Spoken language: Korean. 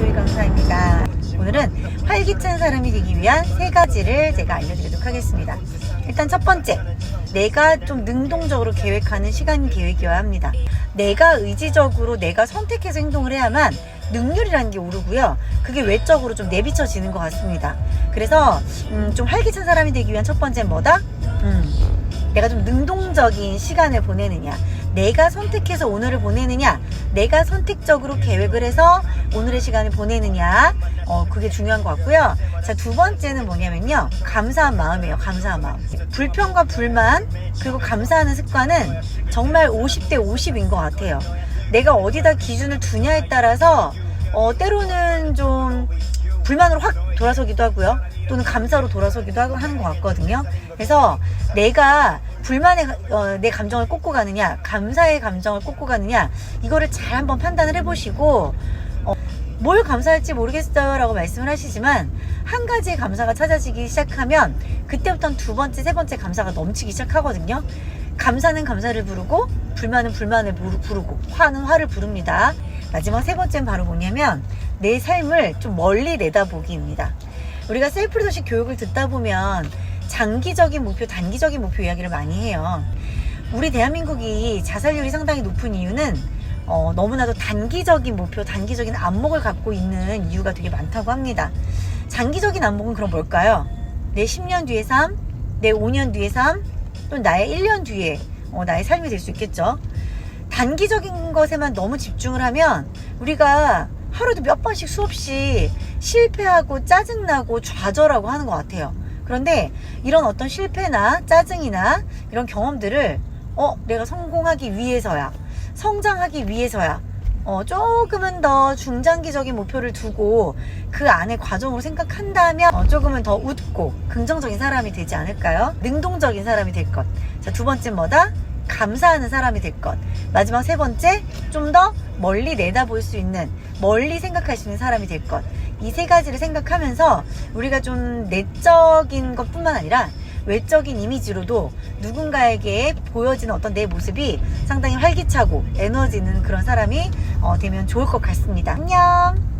조이 강사입니다. 오늘은 활기찬 사람이 되기 위한 세 가지를 제가 알려드리도록 하겠습니다. 일단 첫 번째, 내가 좀 능동적으로 계획하는 시간 계획이어야 합니다. 내가 의지적으로 내가 선택해서 행동을 해야만 능률이라는 게 오르고요. 그게 외적으로 좀 내비쳐지는 것 같습니다. 그래서 음, 좀 활기찬 사람이 되기 위한 첫 번째는 뭐다? 음, 내가 좀 능동적인 시간을 보내느냐. 내가 선택해서 오늘을 보내느냐. 내가 선택적으로 계획을 해서 오늘의 시간을 보내느냐. 어, 그게 중요한 것 같고요. 자, 두 번째는 뭐냐면요. 감사한 마음이에요. 감사한 마음. 불평과 불만, 그리고 감사하는 습관은 정말 50대 50인 것 같아요. 내가 어디다 기준을 두냐에 따라서, 어, 때로는 좀 불만으로 확 돌아서기도 하고요. 또는 감사로 돌아서기도 하는 것 같거든요. 그래서 내가 불만의 어, 내 감정을 꽂고 가느냐, 감사의 감정을 꽂고 가느냐, 이거를 잘 한번 판단을 해보시고, 어, 뭘 감사할지 모르겠어요 라고 말씀을 하시지만, 한 가지의 감사가 찾아지기 시작하면, 그때부터는 두 번째, 세 번째 감사가 넘치기 시작하거든요. 감사는 감사를 부르고, 불만은 불만을 부르- 부르고, 화는 화를 부릅니다. 마지막 세 번째는 바로 뭐냐면, 내 삶을 좀 멀리 내다보기입니다. 우리가 셀프 리더십 교육을 듣다 보면 장기적인 목표, 단기적인 목표 이야기를 많이 해요. 우리 대한민국이 자살률이 상당히 높은 이유는 어, 너무나도 단기적인 목표, 단기적인 안목을 갖고 있는 이유가 되게 많다고 합니다. 장기적인 안목은 그럼 뭘까요? 내 10년 뒤의 삶, 내 5년 뒤의 삶, 또는 나의 1년 뒤에 어, 나의 삶이 될 수 있겠죠. 단기적인 것에만 너무 집중을 하면 우리가 하루도 몇 번씩 수없이 실패하고 짜증나고 좌절하고 하는 것 같아요. 그런데 이런 어떤 실패나 짜증이나 이런 경험들을 어, 내가 성공하기 위해서야. 성장하기 위해서야. 어, 조금은 더 중장기적인 목표를 두고 그 안에 과정으로 생각한다면 어, 조금은 더 웃고 긍정적인 사람이 되지 않을까요? 능동적인 사람이 될 것. 자, 두 번째 뭐다? 감사하는 사람이 될 것. 마지막 세 번째, 좀 더 멀리 내다볼 수 있는, 멀리 생각할 수 있는 사람이 될 것. 이 세 가지를 생각하면서 우리가 좀 내적인 것 뿐만 아니라 외적인 이미지로도 누군가에게 보여지는 어떤 내 모습이 상당히 활기차고 에너지 있는 그런 사람이 어, 되면 좋을 것 같습니다. 안녕!